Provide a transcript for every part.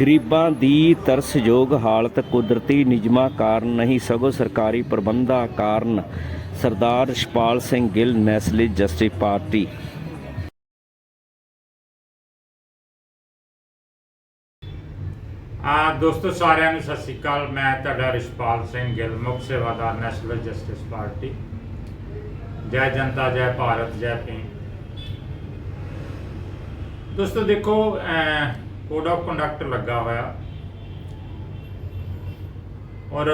ਗਰੀਬਾਂ ਦੀ ਤਰਸਯੋਗ ਹਾਲਤ ਕੁਦਰਤੀ ਨਿਯਮਾਂ ਕਾਰਨ ਨਹੀਂ, ਸਗੋਂ ਸਰਕਾਰੀ ਪ੍ਰਬੰਧਾਂ ਕਾਰਨ ਸਰਦਾਰ ਰਛਪਾਲ ਸਿੰਘ ਗਿੱਲ, ਨੈਸਲੇ ਜਸਟਿਸ ਪਾਰਟੀ। ਆ ਦੋਸਤੋ, ਸਾਰਿਆਂ ਨੂੰ ਸਤਿ ਸ੍ਰੀ ਅਕਾਲ। ਮੈਂ ਤੁਹਾਡਾ ਰਿਸ਼ਪਾਲ ਸਿੰਘ ਗਿੱਲ, ਮੁੱਖ ਸੇਵਾਦਾਰ ਨੈਸ਼ਨਲ ਜਸਟਿਸ ਪਾਰਟੀ। ਜੈ ਜਨਤਾ, ਜੈ ਭਾਰਤ, ਜੈ ਭੀਮ। ਦੋਸਤੋ, ਦੇਖੋ ਕੋਡ ਆਫ ਕੰਡਕਟ ਲੱਗਾ ਹੋਇਆ। ਔਰ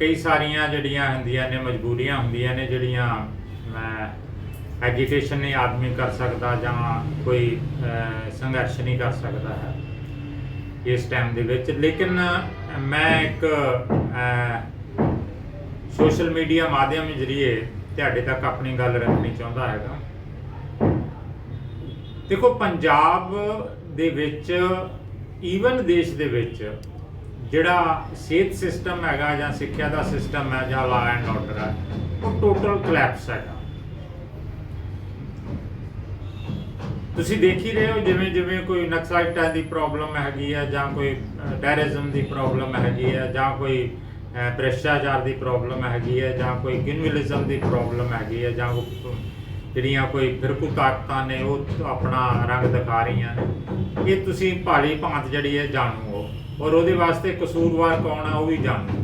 ਕਈ ਸਾਰੀਆਂ ਜਿਹੜੀਆਂ ਹੁੰਦੀਆਂ ਨੇ, ਮਜਬੂਰੀਆਂ ਹੁੰਦੀਆਂ ਨੇ, ਜਿਹੜੀਆਂ ਐਜੀਟੇਸ਼ਨ ਨਹੀਂ ਆਦਮੀ ਕਰ ਸਕਦਾ ਜਾਂ ਕੋਈ ਸੰਘਰਸ਼ ਨਹੀਂ ਕਰ ਸਕਦਾ ਹੈ ਇਸ ਟਾਈਮ ਦੇ ਵਿੱਚ। ਲੇਕਿਨ ਮੈਂ ਇੱਕ ਸੋਸ਼ਲ ਮੀਡੀਆ ਮਾਧਿਅਮ ਜਰੀਏ ਤੁਹਾਡੇ ਤੱਕ ਆਪਣੀ ਗੱਲ ਰੱਖਣੀ ਚਾਹੁੰਦਾ ਹੈਗਾ। ਦੇਖੋ, ਪੰਜਾਬ ਦੇ ਵਿੱਚ ਈਵਨ ਦੇਸ਼ ਦੇ ਵਿੱਚ ਜਿਹੜਾ ਸਿਹਤ ਸਿਸਟਮ ਹੈਗਾ ਜਾਂ ਸਿੱਖਿਆ ਦਾ ਸਿਸਟਮ ਹੈ ਜਾਂ ਲਾ ਐਂਡ ਆਰਡਰ ਹੈ, ਉਹ ਟੋਟਲ ਕਲੈਪਸ ਹੈਗਾ। ਤੁਸੀਂ ਦੇਖ ਹੀ ਰਹੇ ਹੋ ਜਿਵੇਂ ਜਿਵੇਂ ਕੋਈ ਨਕਸਲਾਈਟਾਂ ਦੀ ਪ੍ਰੋਬਲਮ ਹੈਗੀ ਹੈ ਜਾਂ ਕੋਈ ਟੈਰਰਿਜ਼ਮ ਦੀ ਪ੍ਰੋਬਲਮ ਹੈਗੀ ਹੈ ਜਾਂ ਕੋਈ ਭ੍ਰਿਸ਼ਟਾਚਾਰ ਦੀ ਪ੍ਰੋਬਲਮ ਹੈਗੀ ਹੈ ਜਾਂ ਕੋਈ ਗਿਨਵਿਲਿਜ਼ਮ ਦੀ ਪ੍ਰੋਬਲਮ ਹੈਗੀ ਹੈ ਜਾਂ ਜਿਹੜੀਆਂ ਕੋਈ ਫਿਰਕੂ ਤਾਕਤਾਂ ਨੇ, ਉਹ ਆਪਣਾ ਰੰਗ ਦਿਖਾ ਰਹੀਆਂ ਨੇ। ਇਹ ਤੁਸੀਂ ਭਾਲੀ ਭਾਂਤ ਜਿਹੜੀ ਹੈ, ਜਾਣੂ ਹੋ। ਔਰ ਉਹਦੇ ਵਾਸਤੇ ਕਸੂਰਵਾਰ ਕੌਣ ਆ, ਉਹ ਵੀ ਜਾਣੂ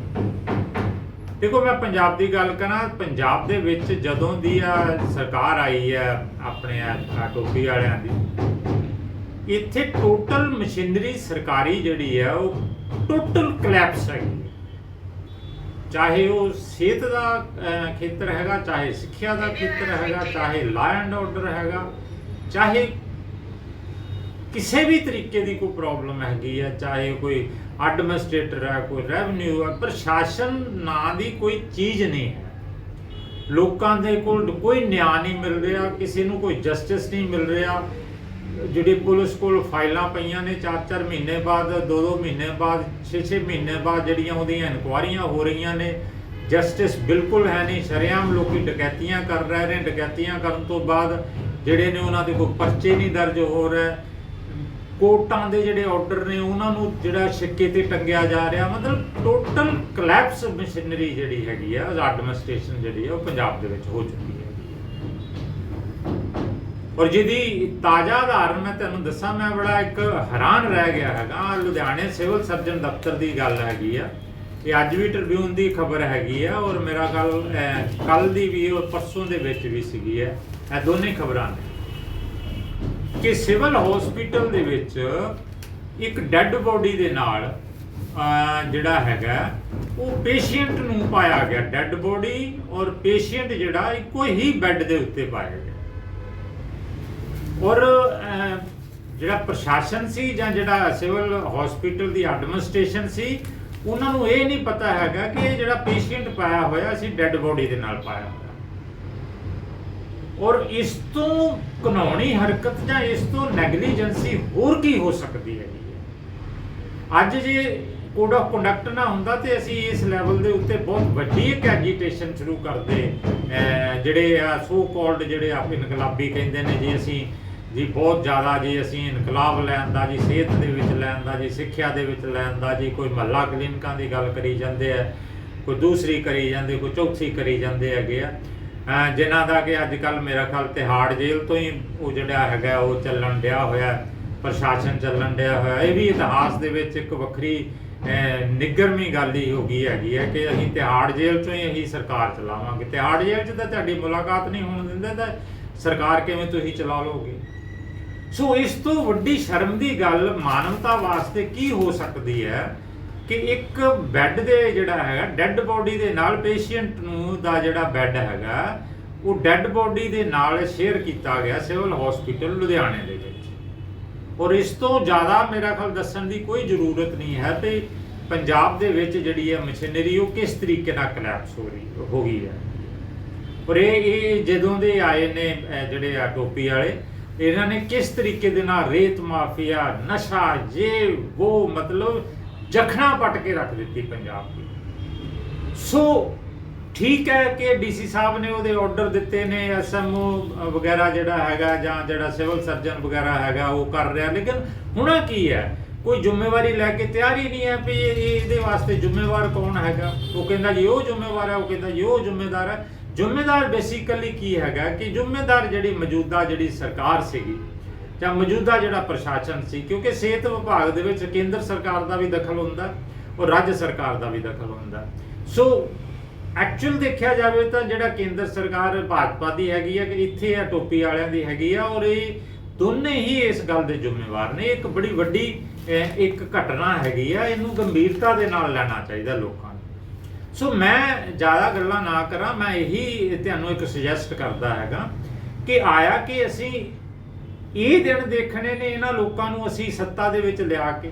ਦੇਖੋ, ਮੈਂ ਪੰਜਾਬ ਦੀ ਗੱਲ ਕਰਾਂ, ਪੰਜਾਬ ਦੇ ਵਿੱਚ ਜਦੋਂ ਦੀ ਆ ਸਰਕਾਰ ਆਈ ਹੈ ਆਪਣੇ ਆ ਟੋਪੀ ਵਾਲਿਆਂ ਦੀ, ਇੱਥੇ ਟੋਟਲ ਮਸ਼ੀਨਰੀ ਸਰਕਾਰੀ ਜਿਹੜੀ ਹੈ ਉਹ ਟੋਟਲ ਕਲੈਪਸ ਹੈਗੀ ਚਾਹੇ ਉਹ ਸਿਹਤ ਦਾ ਖੇਤਰ ਹੈਗਾ, ਚਾਹੇ ਸਿੱਖਿਆ ਦਾ ਖੇਤਰ ਹੈਗਾ, ਚਾਹੇ ਲਾ ਐਂਡ ਆਰਡਰ ਹੈਗਾ, ਚਾਹੇ ਕਿਸੇ ਵੀ ਤਰੀਕੇ ਦੀ ਕੋਈ ਪ੍ਰੋਬਲਮ ਹੈਗੀ ਹੈ ਚਾਹੇ ਕੋਈ ਐਡਮਿਨਿਸਟ੍ਰੇਟਰ ਹੈ, ਕੋਈ ਰੈਵਨਿਊ ਹੈ, ਪ੍ਰਸ਼ਾਸਨ ਨਾਂ ਦੀ ਕੋਈ ਚੀਜ਼ ਨਹੀਂ ਹੈ। ਲੋਕਾਂ ਦੇ ਕੋਲ ਕੋਈ ਨਿਆਂ ਨਹੀਂ ਮਿਲ ਰਿਹਾ, ਕਿਸੇ ਨੂੰ ਕੋਈ ਜਸਟਿਸ ਨਹੀਂ ਮਿਲ ਰਿਹਾ ਜਿਹੜੀ ਪੁਲਿਸ ਕੋਲ ਫਾਈਲਾਂ ਪਈਆਂ ਨੇ 4-4 ਮਹੀਨੇ ਬਾਅਦ 2-2 ਮਹੀਨੇ ਬਾਅਦ 6-6 ਮਹੀਨੇ ਬਾਅਦ ਜਿਹੜੀਆਂ ਉਹਦੀਆਂ ਇਨਕੁਆਰੀਆਂ ਹੋ ਰਹੀਆਂ ਨੇ, ਜਸਟਿਸ ਬਿਲਕੁਲ ਹੈ ਨਹੀਂ, ਸ਼ਰੇਆਮ ਲੋਕੀ ਡਕੈਤੀਆਂ ਕਰ ਰਹੇ ਨੇ, ਡਕੈਤੀਆਂ ਕਰਨ ਤੋਂ ਬਾਅਦ ਜਿਹੜੇ ਨੇ ਉਹਨਾਂ ਦੇ ਕੋਈ ਪਰਚੇ ਨਹੀਂ ਦਰਜ ਹੋ ਰਹੇ ਕੋਰਟਾਂ ਦੇ ਜਿਹੜੇ ਆਰਡਰ ਨੇ, ਉਹਨਾਂ ਨੂੰ ਜਿਹੜਾ ਛਿੱਕੇ ਤੇ ਟੰਗਿਆ ਜਾ ਰਿਹਾ, ਮਤਲਬ ਟੋਟਲ ਕਲੈਪਸ ਮਸ਼ੀਨਰੀ ਜਿਹੜੀ ਹੈਗੀ ਆ ਐਡਮਿਨਿਸਟ੍ਰੇਸ਼ਨ ਜਿਹੜੀ ਆ, ਉਹ ਪੰਜਾਬ ਦੇ ਵਿੱਚ ਹੋ ਚੁੱਕੀ ਹੈ। ਔਰ ਜਿਹਦੀ ਤਾਜ਼ਾ ਉਦਾਹਰਨ ਮੈਂ ਤੁਹਾਨੂੰ ਦੱਸਾਂ, ਮੈਂ ਬੜਾ ਇੱਕ ਹੈਰਾਨ ਰਹਿ ਗਿਆ ਹੈਗਾ। ਲੁਧਿਆਣੇ ਸਿਵਲ ਸਰਜਨ ਦਫ਼ਤਰ ਦੀ ਗੱਲ ਹੈਗੀ ਆ। ਇਹ ਅੱਜ ਵੀ ਟ੍ਰਿਬਿਊਨ ਦੀ ਖਬਰ ਹੈਗੀ ਆ ਔਰ ਮੇਰਾ ਕੱਲ ਕੱਲ ਦੀ ਵੀ ਔਰ ਪਰਸੋਂ ਦੇ ਵਿੱਚ ਵੀ ਸੀਗੀ ਹੈ ਇਹ ਦੋਨੇ ਖਬਰਾਂ ਨੇ। ਕਿ ਸਿਵਲ ਹਸਪੀਟਲ ਦੇ ਵਿੱਚ ਇੱਕ ਡੈੱਡ ਬੋਡੀ ਦੇ ਨਾਲ ਜਿਹੜਾ ਹੈਗਾ, ਉਹ ਪੇਸ਼ੈਂਟ ਨੂੰ ਪਾਇਆ ਗਿਆ। ਡੈੱਡ ਬੋਡੀ ਔਰ ਪੇਸ਼ੈਂਟ ਜਿਹੜਾ ਇੱਕੋ ਹੀ ਬੈੱਡ ਦੇ ਉੱਤੇ ਪਾਇਆ ਗਿਆ। ਔਰ ਜਿਹੜਾ ਪ੍ਰਸ਼ਾਸਨ ਸੀ ਜਾਂ ਜਿਹੜਾ ਸਿਵਲ ਹਸਪੀਟਲ ਦੀ ਐਡਮਿਨਿਸਟ੍ਰੇਸ਼ਨ ਸੀ, ਉਹਨਾਂ ਨੂੰ ਇਹ ਨਹੀਂ ਪਤਾ ਹੈਗਾ ਕਿ ਇਹ ਜਿਹੜਾ ਪੇਸ਼ੈਂਟ ਪਾਇਆ ਹੋਇਆ ਸੀ, ਡੈੱਡ ਬੋਡੀ ਦੇ ਨਾਲ ਪਾਇਆ ਹੋਇਆ। ਔਰ ਇਸ ਤੋਂ ਕਾਨੂੰਨੀ ਹਰਕਤ ਜਾਂ ਇਸ ਤੋਂ ਨੈਗਲੀਜੈਂਸੀ ਹੋਰ ਕੀ ਹੋ ਸਕਦੀ ਹੈਗੀ ਹੈ? ਅੱਜ ਜੇ ਕੋਡ ਆਫ ਕੰਡਕਟ ਨਾ ਹੁੰਦਾ ਤੇ ਅਸੀਂ ਇਸ ਲੈਵਲ ਦੇ ਉੱਤੇ ਬਹੁਤ ਵੱਡੀ ਇੱਕ ਐਜੀਟੇਸ਼ਨ ਸ਼ੁਰੂ ਕਰਦੇ ਜਿਹੜੇ ਆ ਸੋ ਕਾਲਡ ਜਿਹੜੇ ਆਪ ਇਨਕਲਾਬੀ ਕਹਿੰਦੇ ਨੇ ਜੀ, ਅਸੀਂ ਜੀ ਬਹੁਤ ਜ਼ਿਆਦਾ ਜੀ ਅਸੀਂ ਇਨਕਲਾਬ ਲੈਣ ਦਾ ਜੀ ਸਿਹਤ ਦੇ ਵਿੱਚ ਲੈਣ ਦਾ ਜੀ ਸਿੱਖਿਆ ਦੇ ਵਿੱਚ ਲੈਣ ਦਾ ਜੀ ਕੋਈ ਮਹੱਲਾ ਕਲੀਨਿਕਾਂ ਦੀ ਗੱਲ ਕਰੀ ਜਾਂਦੇ ਆ ਕੋਈ ਦੂਸਰੀ ਕਰੀ ਜਾਂਦੇ ਕੋਈ ਚੌਥੀ ਕਰੀ ਜਾਂਦੇ ਹੈਗੇ ਆ। ਅਹ ਜਿਨ੍ਹਾਂ ਦਾ ਕਿ ਅੱਜ ਕੱਲ ਮੇਰਾ ਖਿਆਲ ਤਿਹਾੜ ਜੇਲ੍ਹ ਤੋਂ ਹੀ ਉਹ ਜਿਹੜਾ ਹੈਗਾ ਉਹ ਚੱਲਣ ਡਿਆ ਹੋਇਆ ਪ੍ਰਸ਼ਾਸਨ ਚੱਲਣ ਡਿਆ ਹੋਇਆ। ਇਹ ਵੀ ਇਤਿਹਾਸ ਦੇ ਵਿੱਚ ਇੱਕ ਵੱਖਰੀ ਅਹ, ਗੱਲ ਹੀ ਹੋ ਗਈ ਹੈਗੀ ਹੈ ਕਿ ਅਸੀਂ ਤਿਹਾੜ ਜੇਲ੍ਹ ਚੋਂ ਹੀ ਅਸੀਂ ਸਰਕਾਰ ਚਲਾਵਾਂਗੇ। ਤਿਹਾੜ ਜੇਲ੍ਹ 'ਚ ਤਾਂ ਤੁਹਾਡੀ ਮੁਲਾਕਾਤ ਨਹੀਂ ਹੋਣ ਦਿੰਦੇ ਤਾਂ ਸਰਕਾਰ ਕਿਵੇਂ ਤੁਸੀਂ ਚਲਾ ਲਓਗੇ? ਸੋ ਇਸ ਤੋਂ ਵੱਡੀ ਸ਼ਰਮ ਦੀ ਗੱਲ ਮਾਨਵਤਾ ਵਾਸਤੇ ਕੀ ਹੋ ਸਕਦੀ ਹੈ ਕਿ ਇੱਕ ਬੈੱਡ ਦੇ ਜਿਹੜਾ ਹੈਗਾ, ਡੈੱਡ ਬੋਡੀ ਦੇ ਨਾਲ ਪੇਸ਼ੈਂਟ ਨੂੰ ਦਾ ਜਿਹੜਾ ਬੈੱਡ ਹੈਗਾ, ਉਹ ਡੈੱਡ ਬੋਡੀ ਦੇ ਨਾਲ ਸ਼ੇਅਰ ਕੀਤਾ ਗਿਆ ਸਿਵਲ ਹਸਪੀਟਲ ਲੁਧਿਆਣੇ ਦੇ ਵਿੱਚ। ਔਰ ਇਸ ਤੋਂ ਜ਼ਿਆਦਾ ਮੇਰਾ ਖਿਆਲ ਦੱਸਣ ਦੀ ਕੋਈ ਜ਼ਰੂਰਤ ਨਹੀਂ ਹੈ ਤੇ ਪੰਜਾਬ ਦੇ ਵਿੱਚ ਜਿਹੜੀ ਹੈ ਮਸ਼ੀਨਰੀ, ਉਹ ਕਿਸ ਤਰੀਕੇ ਨਾਲ ਕਲੈਪਸ ਹੋ ਰਹੀ, ਹੋ ਗਈ ਹੈ। ਪਰ ਇਹ ਇਹ ਜਦੋਂ ਦੇ ਆਏ ਨੇ ਜਿਹੜੇ ਆ ਟੋਪੀ ਵਾਲੇ ਇਹਨਾਂ ਨੇ ਕਿਸ ਤਰੀਕੇ ਦੇ ਨਾਲ ਰੇਤ ਮਾਫੀਆ, ਨਸ਼ਾ ਜੇ ਉਹ ਮਤਲਬ ਜਖਣਾ ਪਟ ਕੇ ਰੱਖ ਦਿੱਤੀ ਪੰਜਾਬ ਦੀ। ਸੋ ਠੀਕ ਹੈ ਕਿ ਡੀਸੀ ਸਾਹਿਬ ਨੇ ਉਹਦੇ ਆਰਡਰ ਦਿੱਤੇ ਨੇ ਐਸਐਮਓ ਵਗੈਰਾ ਜਿਹੜਾ ਹੈਗਾ ਜਾਂ ਜਿਹੜਾ ਸਿਵਲ ਸਰਜਨ ਵਗੈਰਾ ਹੈਗਾ ਉਹ ਕਰ ਰਿਹਾ, ਲੇਕਿਨ ਹੁਣਾ ਕੀ ਹੈ? ਕੋਈ ਜ਼ਿੰਮੇਵਾਰੀ ਲੈ ਕੇ ਤਿਆਰ ਹੀ ਨਹੀਂ ਹੈ ਵੀ ਇਹਦੇ ਵਾਸਤੇ ਜ਼ਿੰਮੇਵਾਰ ਕੌਣ ਹੈਗਾ? ਉਹ ਕਹਿੰਦਾ ਜੀ ਉਹ ਜ਼ਿੰਮੇਵਾਰ ਹੈ, ਉਹ ਕਹਿੰਦਾ ਜੀ ਉਹ ਜ਼ਿੰਮੇਦਾਰ ਹੈ। ਜ਼ਿੰਮੇਦਾਰ ਬੇਸਿਕਲੀ ਕੀ ਹੈਗਾ ਕਿ ਜ਼ਿੰਮੇਦਾਰ ਜਿਹੜੀ ਮੌਜੂਦਾ ਜਿਹੜੀ ਸਰਕਾਰ ਸੀਗੀ ਜਾਂ ਮੌਜੂਦਾ ਜਿਹੜਾ ਪ੍ਰਸ਼ਾਸਨ ਸੀ, ਕਿਉਂਕਿ ਸਿਹਤ ਵਿਭਾਗ ਦੇ ਵਿੱਚ ਕੇਂਦਰ ਸਰਕਾਰ ਦਾ ਵੀ ਦਖਲ ਹੁੰਦਾ ਔਰ ਰਾਜ ਸਰਕਾਰ ਦਾ ਵੀ ਦਖਲ ਹੁੰਦਾ। ਸੋ ਐਕਚੁਅਲ ਦੇਖਿਆ ਜਾਵੇ ਤਾਂ ਜਿਹੜਾ ਕੇਂਦਰ ਸਰਕਾਰ ਭਾਜਪਾ ਦੀ ਹੈਗੀ ਹੈ ਕਿ ਇੱਥੇ ਆ ਟੋਪੀ ਵਾਲਿਆਂ ਦੀ ਹੈਗੀ ਆ ਔਰ ਇਹ ਦੋਨੇ ਹੀ ਇਸ ਗੱਲ ਦੇ ਜ਼ਿੰਮੇਵਾਰ ਨੇ। ਇੱਕ ਬੜੀ ਵੱਡੀ ਇੱਕ ਘਟਨਾ ਹੈਗੀ ਆ, ਇਹਨੂੰ ਗੰਭੀਰਤਾ ਦੇ ਨਾਲ ਲੈਣਾ ਚਾਹੀਦਾ ਲੋਕਾਂ ਸੋ ਮੈਂ ਜ਼ਿਆਦਾ ਗੱਲਾਂ ਨਾ ਕਰਾਂ, ਮੈਂ ਇਹੀ ਤੁਹਾਨੂੰ ਇੱਕ ਸੁਜੈਸਟ ਕਰਦਾ ਹੈਗਾ ਕਿ ਆਇਆ ਕਿ ਅਸੀਂ ਇਹ ਦਿਨ ਦੇਖਣੇ ਨੇ ਇਹਨਾਂ ਲੋਕਾਂ ਨੂੰ ਅਸੀਂ ਸੱਤਾ ਦੇ ਵਿੱਚ ਲਿਆ ਕੇ।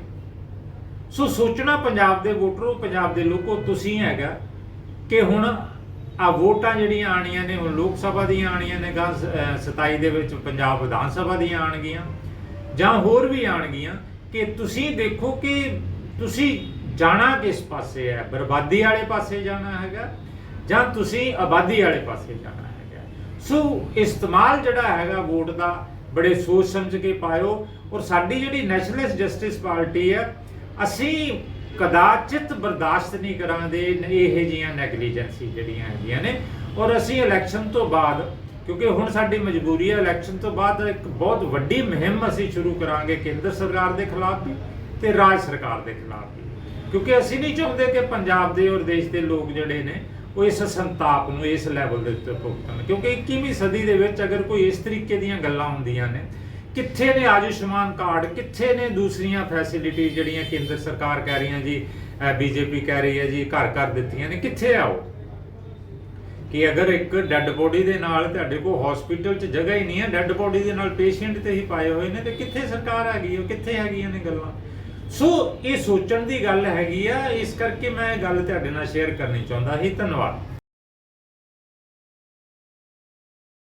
ਸੋ ਸੋਚਣਾ ਪੰਜਾਬ ਦੇ ਵੋਟਰੋ, ਪੰਜਾਬ ਦੇ ਲੋਕੋ, ਤੁਸੀਂ ਹੈਗਾ ਕਿ ਹੁਣ ਆ ਵੋਟਾਂ ਜਿਹੜੀਆਂ ਆਣੀਆਂ ਨੇ, ਹੁਣ ਲੋਕ ਸਭਾ ਦੀਆਂ ਆਣੀਆਂ ਨੇ ਗਾਂ 27 ਦੇ ਵਿੱਚ ਪੰਜਾਬ ਵਿਧਾਨ ਸਭਾ ਦੀਆਂ ਆਣਗੀਆਂ ਜਾਂ ਹੋਰ ਵੀ ਆਣਗੀਆਂ ਕਿ ਤੁਸੀਂ ਦੇਖੋ ਕਿ ਤੁਸੀਂ ਜਾਣਾ ਕਿਸ ਪਾਸੇ ਹੈ? ਬਰਬਾਦੀ ਵਾਲੇ ਪਾਸੇ ਜਾਣਾ ਹੈਗਾ ਜਾਂ ਤੁਸੀਂ ਆਬਾਦੀ ਵਾਲੇ ਪਾਸੇ ਜਾਣਾ ਹੈਗਾ? ਸੋ ਇਸਤੇਮਾਲ ਜਿਹੜਾ ਹੈਗਾ ਵੋਟ ਦਾ ਬੜੇ ਸੋਚ ਸਮਝ ਕੇ ਪਾਇਓ ਔਰ ਸਾਡੀ ਜਿਹੜੀ ਨੈਸ਼ਨਲਿਸਟ ਜਸਟਿਸ ਪਾਰਟੀ ਹੈ, ਅਸੀਂ ਕਦਾਚਿਤ ਬਰਦਾਸ਼ਤ ਨਹੀਂ ਕਰਾਂਗੇ ਇਹ ਜੀਆਂ ਨੈਗਲੀਜੈਂਸੀ ਜਿਹੜੀਆਂ ਹੈਗੀਆਂ ਨੇ ਔਰ ਅਸੀਂ ਇਲੈਕਸ਼ਨ ਤੋਂ ਬਾਅਦ, ਕਿਉਂਕਿ ਹੁਣ ਸਾਡੀ ਮਜਬੂਰੀ ਹੈ, ਇਲੈਕਸ਼ਨ ਤੋਂ ਬਾਅਦ ਇੱਕ ਬਹੁਤ ਵੱਡੀ ਮੁਹਿੰਮ ਅਸੀਂ ਸ਼ੁਰੂ ਕਰਾਂਗੇ ਕੇਂਦਰ ਸਰਕਾਰ ਦੇ ਖਿਲਾਫ ਵੀ ਤੇ ਰਾਜ ਸਰਕਾਰ ਦੇ ਖਿਲਾਫ ਵੀ। ਕਿਉਂਕਿ ਅਸੀਂ ਨਹੀਂ ਚਾਹੁੰਦੇ ਕਿ ਪੰਜਾਬ ਦੇ ਔਰ ਦੇਸ਼ ਦੇ ਲੋਕ ਜਿਹੜੇ ਨੇ ਉਹ ਇਸ ਸੰਤਾਪ ਨੂੰ, ਇਸ ਲੈਵਲ ਦੇ ਉੱਤੇ ਭੁਗਤਣ। ਕਿਉਂਕਿ 21ਵੀਂ ਸਦੀ ਦੇ ਵਿੱਚ ਅਗਰ ਕੋਈ ਇਸ ਤਰੀਕੇ ਦੀਆਂ ਗੱਲਾਂ ਹੁੰਦੀਆਂ ਨੇ, ਕਿੱਥੇ ਨੇ ਆਯੁਸ਼ਮਾਨ ਕਾਰਡ, ਕਿੱਥੇ ਨੇ ਦੂਸਰੀਆਂ ਫੈਸਿਲਿਟੀ ਜਿਹੜੀਆਂ ਕੇਂਦਰ ਸਰਕਾਰ ਕਹਿ ਰਹੀਆਂ ਜੀ ਬੀਜੇਪੀ ਕਹਿ ਰਹੀ ਹੈ ਜੀ, ਘਰ ਘਰ ਦਿੱਤੀਆਂ ਨੇ, ਕਿੱਥੇ ਆ ਉਹ? ਕਿ ਅਗਰ ਇੱਕ ਡੈੱਡ ਬੋਡੀ ਦੇ ਨਾਲ ਤੁਹਾਡੇ ਕੋਲ ਹਸਪੀਟਲ 'ਚ ਜਗ੍ਹਾ ਹੀ ਨਹੀਂ ਹੈ ਡੈੱਡ ਬੋਡੀ ਦੇ ਨਾਲ ਪੇਸ਼ੈਂਟ ਤੇ ਹੀ ਪਾਏ ਹੋਏ ਨੇ, ਤੇ ਕਿੱਥੇ ਸਰਕਾਰ ਹੈਗੀ ਉਹ ਕਿੱਥੇ ਹੈਗੀਆਂ ਨੇ ਗੱਲਾਂ? ਸੋ ਇਹ ਸੋਚਣ ਦੀ ਗੱਲ ਹੈਗੀ ਆ, ਇਸ ਕਰਕੇ ਮੈਂ ਇਹ ਗੱਲ ਤੁਹਾਡੇ ਨਾਲ ਸ਼ੇਅਰ ਕਰਨੀ ਚਾਹੁੰਦਾ ਸੀ। ਧੰਨਵਾਦ।